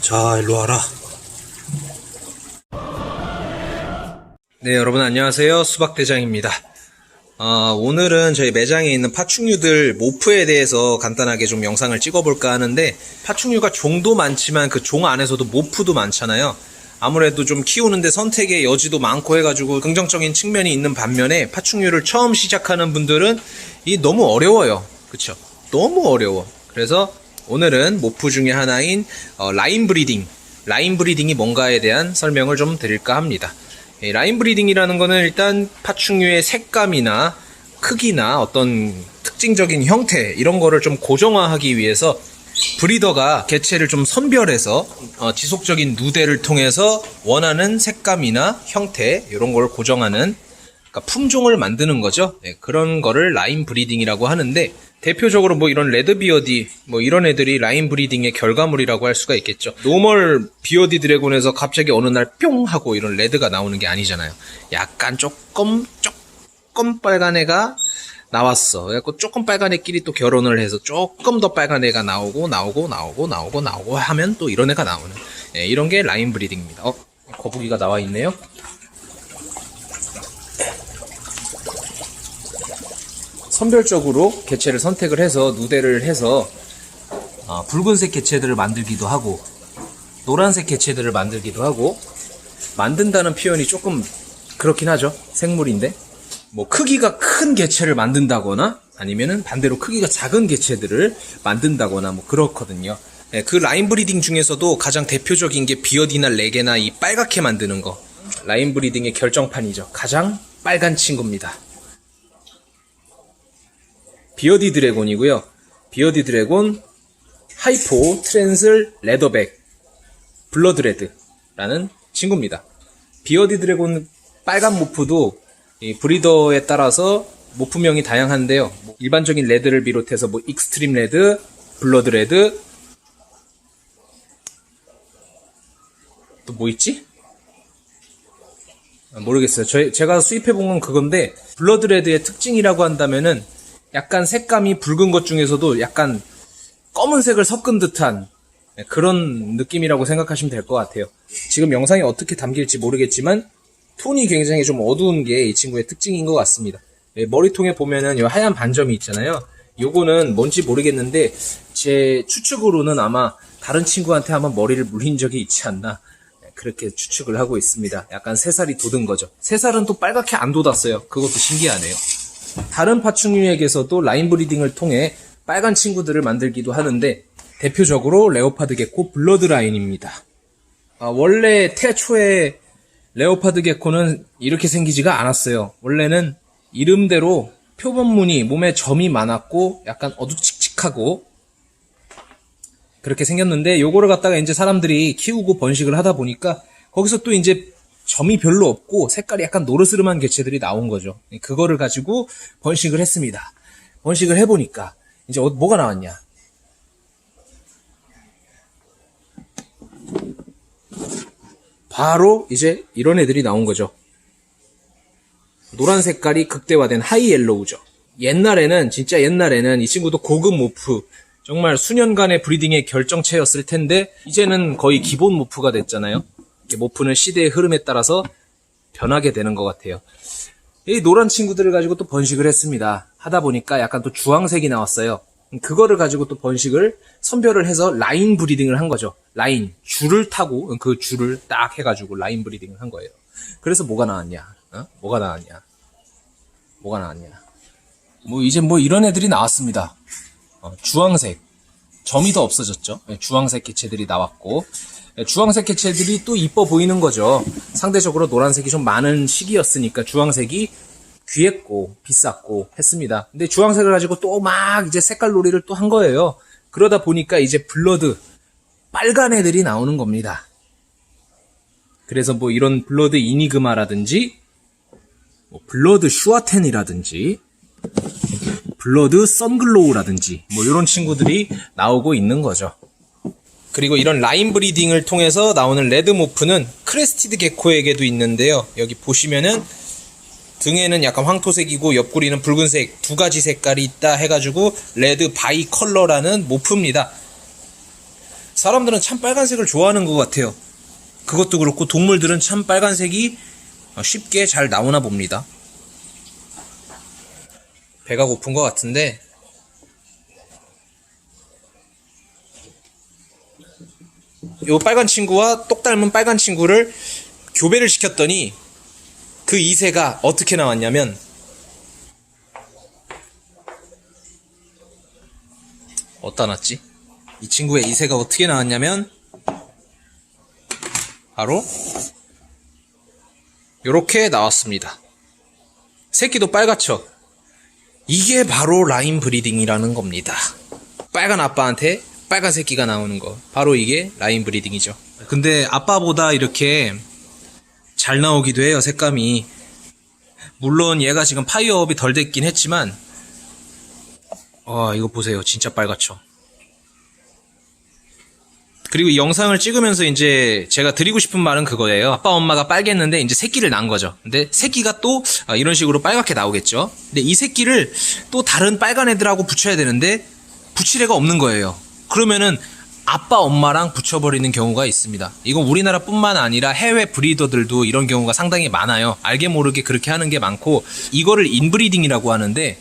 자, 일로 와라. 네, 여러분 안녕하세요. 수박대장입니다. 어, 오늘은 저희 매장에 있는 파충류들 모프에 대해서 간단하게 좀 영상을 찍어볼까 하는데 파충류가 종도 많지만 그 종 안에서도 모프도 많잖아요. 아무래도 좀 키우는데 선택의 여지도 많고 해가지고 긍정적인 측면이 있는 반면에 파충류를 처음 시작하는 분들은 이 너무 어려워요. 그쵸? 너무 어려워. 그래서 오늘은 모프 중에 하나인 어, 라인 브리딩, 라인 브리딩이 뭔가에 대한 설명을 좀 드릴까 합니다. 이 라인 브리딩이라는 거는 일단 파충류의 색감이나 크기나 어떤 특징적인 형태 이런 거를 좀 고정화하기 위해서 브리더가 개체를 좀 선별해서 어, 지속적인 누대를 통해서 원하는 색감이나 형태 이런 걸 고정하는 그러니까 품종을 만드는 거죠. 네, 그런 거를 라인 브리딩이라고 하는데 대표적으로 뭐 이런 레드 비어디 뭐 이런 애들이 라인 브리딩의 결과물이라고 할 수가 있겠죠. 노멀 비어디 드래곤에서 갑자기 어느 날 뿅 하고 이런 레드가 나오는 게 아니잖아요. 약간 조금 조금 빨간 애가 나왔어. 그래갖고 조금 빨간 애끼리 또 결혼을 해서 조금 더 빨간 애가 나오고 나오고 나오고 나오고 나오고 하면 또 이런 애가 나오는 네, 이런 게 라인 브리딩입니다. 어 거북이가 나와 있네요. 선별적으로 개체를 선택을 해서 누대를 해서 어, 붉은색 개체들을 만들기도 하고 노란색 개체들을 만들기도 하고 만든다는 표현이 조금 그렇긴 하죠. 생물인데. 뭐 크기가 큰 개체를 만든다거나 아니면은 반대로 크기가 작은 개체들을 만든다거나 뭐 그렇거든요. 예, 그 라인 브리딩 중에서도 가장 대표적인 게 비어디나 레게나 이 빨갛게 만드는 거. 라인 브리딩의 결정판이죠. 가장 빨간 친구입니다 비어디 드래곤이고요. 비어디 드래곤 하이포 트랜슬 레더백 블러드레드라는 친구입니다. 비어디 드래곤 빨간 모프도 이 브리더에 따라서 모프명이 다양한데요. 뭐 일반적인 레드를 비롯해서 뭐 익스트림 레드, 블러드 레드 또 뭐 있지? 아, 모르겠어요. 저, 제가 수입해 본 건 그건데 블러드 레드의 특징이라고 한다면은 약간 색감이 붉은 것 중에서도 약간 검은색을 섞은 듯한 그런 느낌이라고 생각하시면 될 것 같아요. 지금 영상이 어떻게 담길지 모르겠지만 톤이 굉장히 좀 어두운 게 이 친구의 특징인 것 같습니다. 예, 머리통에 보면은 이 하얀 반점이 있잖아요. 요거는 뭔지 모르겠는데 제 추측으로는 아마 다른 친구한테 한번 머리를 물린 적이 있지 않나 예, 그렇게 추측을 하고 있습니다. 약간 새살이 돋은 거죠. 새살은 또 빨갛게 안 돋았어요. 그것도 신기하네요. 다른 파충류에게서도 라인 브리딩을 통해 빨간 친구들을 만들기도 하는데 대표적으로 레오파드 개코 블러드 라인입니다. 아, 원래 태초에 레오파드 개코는 이렇게 생기지가 않았어요. 원래는 이름대로 표본무늬 몸에 점이 많았고 약간 어두칙칙하고 그렇게 생겼는데 요거를 갖다가 이제 사람들이 키우고 번식을 하다 보니까 거기서 또 이제 점이 별로 없고 색깔이 약간 노르스름한 개체들이 나온 거죠. 그거를 가지고 번식을 했습니다. 번식을 해보니까 이제 어- 뭐가 나왔냐? 바로 이제 이런 애들이 나온 거죠. 노란 색깔이 극대화된 하이옐로우죠. 옛날에는 진짜 옛날에는 이 친구도 고급 모프 정말 수년간의 브리딩의 결정체였을 텐데 이제는 거의 기본 모프가 됐잖아요. 모프는 시대의 흐름에 따라서 변하게 되는 것 같아요. 이 노란 친구들을 가지고 또 번식을 했습니다. 하다 보니까 약간 또 주황색이 나왔어요. 그거를 가지고 또 번식을 선별을 해서 라인 브리딩을 한 거죠. 라인 줄을 타고 그 줄을 딱 해가지고 라인 브리딩을 한 거예요. 그래서 뭐가 나왔냐? 어? 뭐가 나왔냐? 뭐가 나왔냐? 뭐 이제 뭐 이런 애들이 나왔습니다. 어, 주황색 점이 더 없어졌죠. 예, 주황색 개체들이 나왔고 예, 주황색 개체들이 또 이뻐 보이는 거죠. 상대적으로 노란색이 좀 많은 시기였으니까 주황색이 귀했고 비쌌고 했습니다. 근데 주황색을 가지고 또 막 이제 색깔 놀이를 또 한 거예요. 그러다 보니까 이제 블러드 빨간 애들이 나오는 겁니다. 그래서 뭐 이런 블러드 이니그마라든지 뭐 블러드 슈아텐이라든지 블러드 선글로우라든지 뭐 이런 친구들이 나오고 있는 거죠. 그리고 이런 라인 브리딩을 통해서 나오는 레드 모프는 크레스티드 게코에게도 있는데요. 여기 보시면은 등에는 약간 황토색이고 옆구리는 붉은색 두 가지 색깔이 있다 해가지고 레드 바이 컬러라는 모프입니다. 사람들은 참 빨간색을 좋아하는 것 같아요. 그것도 그렇고 동물들은 참 빨간색이 쉽게 잘 나오나 봅니다. 배가 고픈 것 같은데 요 빨간 친구와 똑 닮은 빨간 친구를 교배를 시켰더니 그 이세가 어떻게 나왔냐면 어디다 놨지? 이 친구의 이세가 어떻게 나왔냐면 바로 요렇게 나왔습니다. 새끼도 빨갛죠? 이게 바로 라인 브리딩이라는 겁니다. 빨간 아빠한테 빨간 새끼가 나오는 거. 바로 이게 라인 브리딩이죠. 근데 아빠보다 이렇게 잘 나오기도 해요, 색감이. 물론 얘가 지금 파이어업이 덜 됐긴 했지만, 와, 이거 보세요. 진짜 빨갛죠. 그리고 이 영상을 찍으면서 이제 제가 드리고 싶은 말은 그거예요. 아빠 엄마가 빨겠는데 이제 새끼를 낳은 거죠. 근데 새끼가 또 아, 이런 식으로 빨갛게 나오겠죠. 근데 이 새끼를 또 다른 빨간 애들하고 붙여야 되는데 붙일 애가 없는 거예요. 그러면은 아빠 엄마랑 붙여버리는 경우가 있습니다. 이건 우리나라뿐만 아니라 해외 브리더들도 이런 경우가 상당히 많아요. 알게 모르게 그렇게 하는 게 많고 이거를 인브리딩이라고 하는데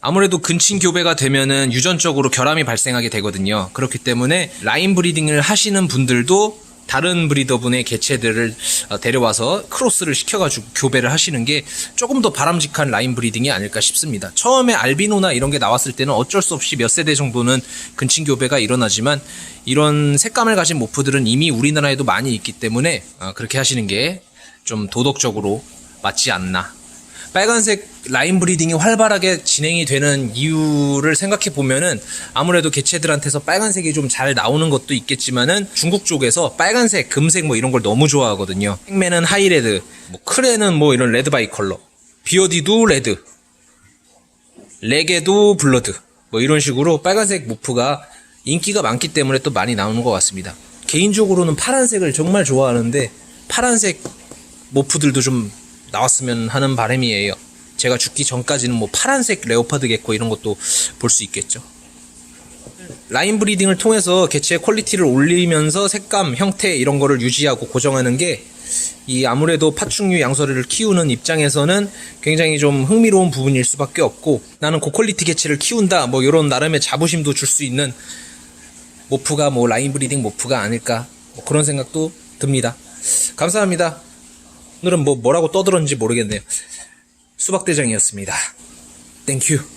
아무래도 근친 교배가 되면은 유전적으로 결함이 발생하게 되거든요. 그렇기 때문에 라인 브리딩을 하시는 분들도 다른 브리더분의 개체들을 어, 데려와서 크로스를 시켜가지고 교배를 하시는 게 조금 더 바람직한 라인 브리딩이 아닐까 싶습니다. 처음에 알비노나 이런 게 나왔을 때는 어쩔 수 없이 몇 세대 정도는 근친 교배가 일어나지만 이런 색감을 가진 모프들은 이미 우리나라에도 많이 있기 때문에 어, 그렇게 하시는 게 좀 도덕적으로 맞지 않나 빨간색 라인 브리딩이 활발하게 진행이 되는 이유를 생각해 보면은 아무래도 개체들한테서 빨간색이 좀 잘 나오는 것도 있겠지만은 중국 쪽에서 빨간색, 금색 뭐 이런 걸 너무 좋아하거든요. 핵맨은 하이레드, 뭐 크레는 뭐 이런 레드 바이 컬러, 비어디도 레드, 레게도 블러드, 뭐 이런 식으로 빨간색 모프가 인기가 많기 때문에 또 많이 나오는 것 같습니다. 개인적으로는 파란색을 정말 좋아하는데 파란색 모프들도 좀 나왔으면 하는 바람이에요. 제가 죽기 전까지는 뭐 파란색 레오파드 개코 이런 것도 볼 수 있겠죠. 라인 브리딩을 통해서 개체의 퀄리티를 올리면서 색감, 형태 이런 거를 유지하고 고정하는 게 이 아무래도 파충류 양서류를 키우는 입장에서는 굉장히 좀 흥미로운 부분일 수밖에 없고 나는 고퀄리티 개체를 키운다 뭐 이런 나름의 자부심도 줄 수 있는 모프가 뭐 라인 브리딩 모프가 아닐까 뭐 그런 생각도 듭니다. 감사합니다. 오늘은 뭐 뭐라고 떠들었는지 모르겠네요. 수박대장이었습니다. 땡큐.